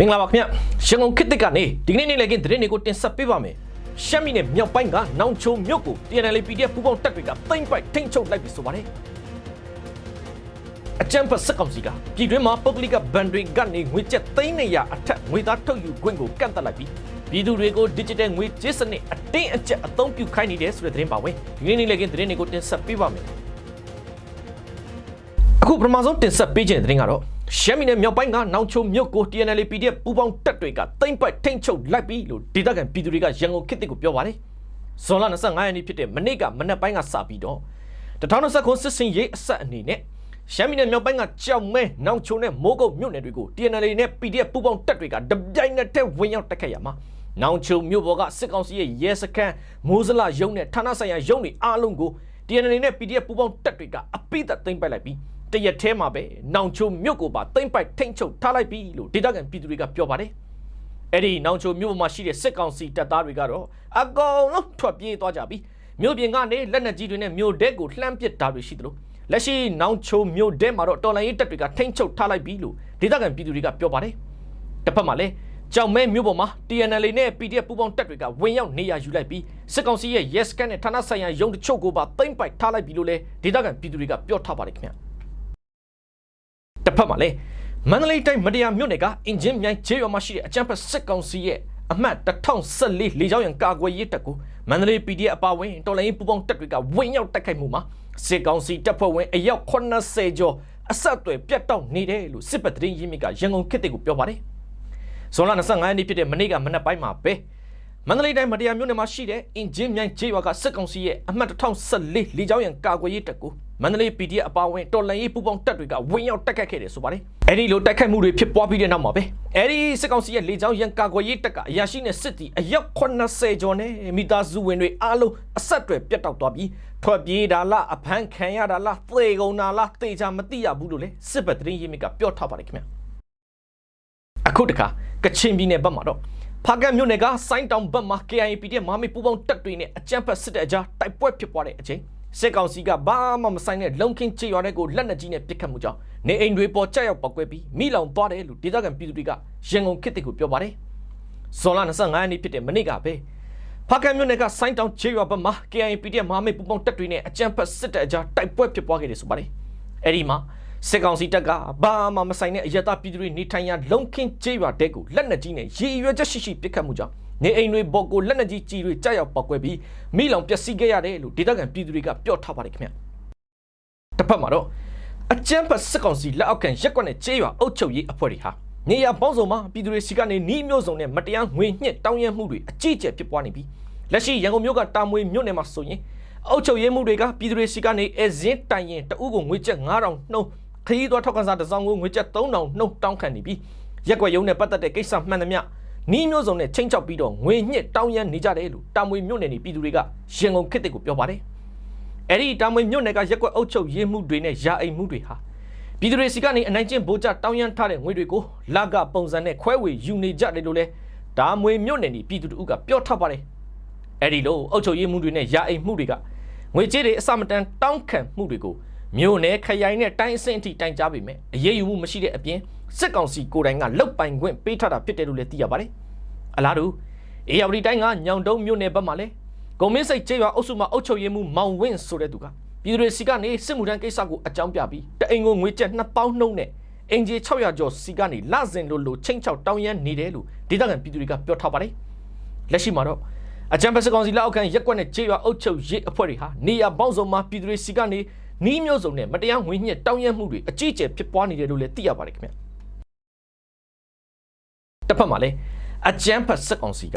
မင်္ဂလာပါခင်ဗျရန်ကုန်ခေတ်သစ်ကနေဒီကနေ့နေ့လည်ခင်းသတင်းတွေကိုတင်ဆက်ပေးပါမယ်ရှမ်းပြည်နယ်မြောက်ပိုင်းကနောင်ချုံမြို့ကို TNL PDF ပူးပေါင်းတပ်တွေကသိမ်းပိုက်ထိန်းချုပ်လိုက်ပြီဆိုပါတယ်အကြံဖတ်စက်ကောင်စီကပြည်တွင်းမှာပုဂ္ဂလိကဘဏ်တွေကနေငွေကျပ်သိန်း200အထက်ငွေသားထုတ်ယူခွင့်ကိုကန့်သတ်လိုက်ပြီးပြည်သူတွေကို digital ငွေကြေးစနစ်အတင်းအကျပ်အသုံးပြုခိုင်းနေတယ်ဆိုတဲ့သတင်းပါဝင်ဒီကနေ့နေ့လည်ခင်းသတင်းတွေကိုတင်ဆက်ပေးပါမယ်အခုပထမဆုံးတင်ဆက်ပေးခြင်းတဲ့တင်ကတော့ ရှမ်းပြည်နယ်မြောက်ပိုင်းကနောင်ချုံမြို့ကို TNL PDF ပူးပေါင်းတပ်တွေကတိမ့်ပတ်ထိမ့်ချုပ်လိုက်ပြီလို့ဒေသခံပြည်သူတွေကရန်ကုန်ခေတ်တစ်ကိုပြောပါတယ်။ဇွန်လ25ရက်နေ့ဖြစ်တဲ့မနေ့ကမနက်ပိုင်းကစပြီးတော့2029စစ်စင်ရေးအဆက်အနေနဲ့ရှမ်းပြည်နယ်မြောက်ပိုင်းကကြောက်မဲနောင်ချုံနဲ့မိုးကုတ်မြို့နယ်တွေကို TNL နဲ့ PDF ပူးပေါင်းတပ်တွေကတပြိုင်နက်တည်းဝင်ရောက်တိုက်ခတ်ရမှာနောင်ချုံမြို့ပေါ်ကစစ်ကောင်စီရဲ့ရဲစခန်းမိုးစလရုံးနဲ့ဌာနဆိုင်ရာရုံးတွေအားလုံးကို TNL နဲ့ PDF ပူးပေါင်းတပ်တွေကအပိသက်သိမ်းပိုက်လိုက်ပြီး တရက်ထဲမှာပဲနောင်ချိုမြို့ကိုပါသိမ်းပိုက်ထိမ့်ချုပ်ထားလိုက်ပြီလို့ဒေသခံပြည်သူတွေကပြောပါတယ်။အဲ့ဒီနောင်ချိုမြို့ပေါ်မှာရှိတဲ့စစ်ကောင်စီတပ်သားတွေကတော့အကုန်လုံးထွက်ပြေးသွားကြပြီ။မြို့ပြင်ကနေလက်နက်ကြီးတွေနဲ့မြို့တဲကိုလှမ်းပစ်တာတွေရှိသလိုလက်ရှိနောင်ချိုမြို့တဲမှာတော့တော်လိုင်းရေးတပ်တွေကထိမ့်ချုပ်ထားလိုက်ပြီလို့ဒေသခံပြည်သူတွေကပြောပါတယ်။တစ်ဖက်မှာလည်းကြောင်မဲမြို့ပေါ်မှာ TNL နဲ့ PDF ပူးပေါင်းတပ်တွေကဝင်ရောက်နေရာယူလိုက်ပြီးစစ်ကောင်စီရဲ့ Yes Scan နဲ့ဌာနဆိုင်ရာရုံးတချို့ကိုပါသိမ်းပိုက်ထားလိုက်ပြီလို့လည်းဒေသခံပြည်သူတွေကပြောထားပါတယ်ခင်ဗျာ။ တစ်ဖက်မှာလည်းမန္တလေးတိုင်းမတရားမြို့နယ်ကအင်ဂျင်မြိုင်ကျေးရွာမှာရှိတဲ့အကြမ်းဖက်စစ်ကောင်စီရဲ့အမှတ်1014လေကြောင်းရန်ကာကွယ်ရေးတပ်ကိုမန္တလေး PDF အပါအဝင်တော်လိုင်းပူးပေါင်းတပ်တွေကဝင်ရောက်တိုက်ခိုက်မှုမှာစစ်ကောင်စီတပ်ဖွဲ့ဝင်အယောက်80ကျော်အဆက်အသွယ်ပြတ်တောက်နေတယ်လို့စစ်ပတ်သတင်းရင်းမြစ်ကရန်ကုန်ခေတ်တွေကိုပြောပါတယ်။ဇွန်လ25ရက်နေ့ဖြစ်တဲ့မနေ့ကမနက်ပိုင်းမှာပဲမန္တလေးတိုင်းမတရားမြို့နယ်မှာရှိတဲ့အင်ဂျင်မြိုင်ကျေးရွာကစစ်ကောင်စီရဲ့အမှတ်1014လေကြောင်းရန်ကာကွယ်ရေးတပ်ကို မန္တလေး PDF အပါအဝင်တော်လှန်ရေးပူးပေါင်းတပ်တွေကဝင်ရောက်တိုက်ခတ်ခဲ့တယ်ဆိုပါတယ်။အဲဒီလိုတိုက်ခိုက်မှုတွေဖြစ်ပွားပြီးတဲ့နောက်မှာပဲအဲဒီစစ်ကောင်စီရဲ့လေကြောင်းရန်ကာကွယ်ရေးတပ်ကအရာရှိနဲ့စစ်တီအယောက်80ကျော်နဲ့မိသားစုဝင်တွေအားလုံးအဆက်အသွယ်ပြတ်တောက်သွားပြီးထွက်ပြေးတာလားအဖမ်းခံရတာလားသေကုန်တာလားသေချာမသိရဘူးလို့လေစစ်ဘက်သတင်းရင်းမြစ်ကပြောထားပါတယ်ခင်ဗျာ။အခုတခါကချင်ပြည်နယ်ဘက်မှာတော့ဖားကတ်မြို့နယ်ကစိုင်းတောင်ဘက်မှာ KIAP တဲ့မာမီပူပေါင်းတပ်တွေနဲ့အကြမ်းဖက်စစ်တပ်အကြားတိုက်ပွဲဖြစ်ပွားတဲ့အချိန် စစ်ကောင်စီကဘာမှမဆိုင်တဲ့လုံခင်းချေရွာတဲ့ကိုလက်နက်ကြီးနဲ့ပစ်ခတ်မှုကြောင့်နေအိမ်တွေပေါ်ကြောက်ရောက်ပောက်ကွဲပြီးမိလောင်သွားတယ်လို့ဒေသခံပြည်သူတွေကရန်ကုန်ခေတ်တစ်ကိုပြောပါတယ်။ဇွန်လ25ရက်နေ့ဖြစ်တဲ့မနေ့ကပဲဖားကတ်မြို့နယ်ကစိုင်းတောင်ချေရွာဘက်မှာ KIAP တဲ့မာမီပူပေါင်းတပ်တွေနဲ့အကြမ်းဖက်စစ်တပ်အကြားတိုက်ပွဲဖြစ်ပွားခဲ့တယ်ဆိုပါတယ်။အဲဒီမှာစစ်ကောင်စီတပ်ကဘာမှမဆိုင်တဲ့အယက်သားပြည်သူတွေနေထိုင်ရာလုံခင်းကျေးရွာတဲကိုလက်နက်ကြီးနဲ့ရေရွယ်ချက်ရှိရှိပစ်ခတ်မှုကြောင့် နေအိမ်တွေဘော်ကိုလက်နက်ကြီးကြီးတွေကြောက်ရောက်ပောက်ကွဲပြီးမိလောင်ပျက်စီးခဲ့ရတယ်လို့ဒေသခံပြည်သူတွေကပြောထားပါတယ်ခင်ဗျတစ်ဖက်မှာတော့အကြမ်းဖက်စစ်ကောင်စီလက်အောက်ခံရက်ကွက်နဲ့ကျေးရွာအုပ်ချုပ်ရေးအဖွဲ့တွေဟာနေရပေါင်းစုံမှာပြည်သူတွေစီကနေနှီးမျိုးစုံနဲ့မတရားငွေညှစ်တောင်းရမှုတွေအကြီးအကျယ်ဖြစ်ပွားနေပြီးလက်ရှိရန်ကုန်မြို့ကတာမွေမြို့နယ်မှာဆိုရင်အုပ်ချုပ်ရေးမှုတွေကပြည်သူတွေစီကနေအဲဇင်းတိုင်ရင်တအုပ်ကိုငွေကျပ်9000နှုန်းခရီးသွားထောက်ကန်စားတစ်စောင်းကိုငွေကျပ်3000နှုန်းတောင်းခံနေပြီးရက်ကွက်ရုံးနဲ့ပတ်သက်တဲ့ကိစ္စမှန်သမျှ နီးမျိုးစုံနဲ့ချင်းချောက်ပြီးတော့ငွေညှစ်တောင်းရမ်းနေကြတယ်လို့တာမွေမြို့နယ်နေပြည်သူတွေကရန်ကုန်ခေတ်တွေကိုပြောပါတယ်။အဲ့ဒီတာမွေမြို့နယ်ကရက်ကွက်အုပ်ချုပ်ရေးမှုတွေနဲ့ယာအိမ်မှုတွေဟာပြည်သူတွေစီကနေအနိုင်ကျင့်ဗိုလ်ချတောင်းရမ်းထားတဲ့ငွေတွေကိုလာကပုံစံနဲ့ခွဲဝေယူနေကြတယ်လို့လဲတာမွေမြို့နယ်နေပြည်သူတို့ကပြောထားပါတယ်။အဲ့ဒီလိုအုပ်ချုပ်ရေးမှုတွေနဲ့ယာအိမ်မှုတွေကငွေကြေးတွေအစမတန်တောင်းခံမှုတွေကို မြို့နယ်ခရိုင်နဲ့တိုင်းအဆင့်အထိတိုင်ကြားပေမဲ့အရေးယူမှုမရှိတဲ့အပြင်စစ်ကောင်စီကိုယ်တိုင်ကလုတ်ပိုင်ခွင့်ပေးထားတာဖြစ်တယ်လို့လည်းသိရပါတယ်။အလားတူအေယာဝတီတိုင်းကညောင်တုံးမြို့နယ်ဘက်မှာလည်းဂုံမင်းစိတ်ကျေးရွာအုပ်စုမှာအုပ်ချုပ်ရေးမှူးမောင်ဝင်းဆိုတဲ့သူကပြည်သူတွေစီကနေစစ်မှုထမ်းကိစ္စကိုအကြောင်းပြပြီးတအိမ်ကိုငွေကျပ်2000နှုန်းနဲ့အင်ဂျီ600ကျော်စီကနေလစဉ်လိုလိုချင်းချောက်တောင်းရမ်းနေတယ်လို့ဒေသခံပြည်သူတွေကပြောထားပါတယ်။လက်ရှိမှာတော့အကြံဖက်စကောင်စီလက်အောက်ခံရက်ကွက်နဲ့ကျေးရွာအုပ်ချုပ်ရေးအဖွဲ့တွေဟာနေရပေါင်းစုံမှာပြည်သူတွေစီကနေ နီးမျိုးစုံနဲ့မတရားငွေညှစ်တောင်းရမ်းမှုတွေအကြီးအကျယ်ဖြစ်ပွားနေတယ်လို့လည်းသိရပါတယ်ခင်ဗျာတစ်ဖက်မှာလည်းအကြမ်းဖက်စစ်ကောင်စီက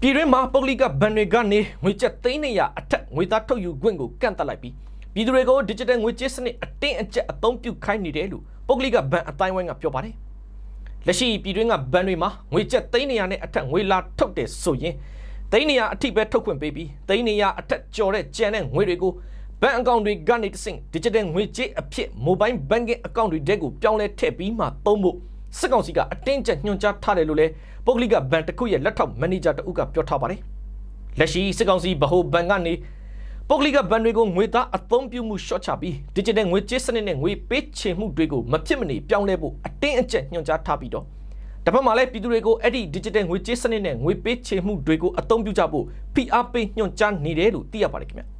ပြည်တွင်းမှာပုဂ္ဂလိကဘဏ်တွေကနေငွေကျပ်သိန်း200အထက်ငွေသားထုတ်ယူခွင့်ကိုကန့်သတ်လိုက်ပြီးပြည်သူတွေကို digital ငွေကြေးစနစ်အတင်းအကျပ်အသုံးပြုခိုင်းနေတယ်လို့ပုဂ္ဂလိကဘဏ်အတိုင်းဝိုင်းကပြောပါတယ်လက်ရှိပြည်တွင်းကဘဏ်တွေမှာငွေကျပ်သိန်း200နဲ့အထက်ငွေလာထုတ်တယ်ဆိုရင်သိန်း200အထိပဲထုတ်ခွင့်ပေးပြီးသိန်း200အထက်ကျော်တဲ့ကျန်တဲ့ငွေတွေကို ဘဏ်အကောင့်တွေကနေတဆင့် digital ငွေကြေးအဖြစ် mobile banking အကောင့်တွေတဲကိုပြောင်းလဲထည့်ပြီးမှသုံးဖို့စစ်ကောင်စီကအတင်းကျပ်ညွှန်ကြားထားတယ်လို့လည်းပုဂ္ဂလိကဘဏ်တစ်ခုရဲ့လက်ထောက်မန်နေဂျာတဦးကပြောထားပါတယ်။လက်ရှိစစ်ကောင်စီဗဟိုဘဏ်ကနေပုဂ္ဂလိကဘဏ်တွေကိုငွေသားအသုံးပြုမှုရှော့ချပြီး digital ငွေကြေးစနစ်နဲ့ငွေပေးချေမှုတွေကိုမဖြစ်မနေပြောင်းလဲဖို့အတင်းအကျပ်ညွှန်ကြားထားပြီးတော့တစ်ဖက်မှာလည်းပြည်သူတွေကိုအဲ့ဒီ digital ငွေကြေးစနစ်နဲ့ငွေပေးချေမှုတွေကိုအသုံးပြုကြဖို့ဖိအားပေးညွှန်ကြားနေတယ်လို့သိရပါတယ်ခင်ဗျ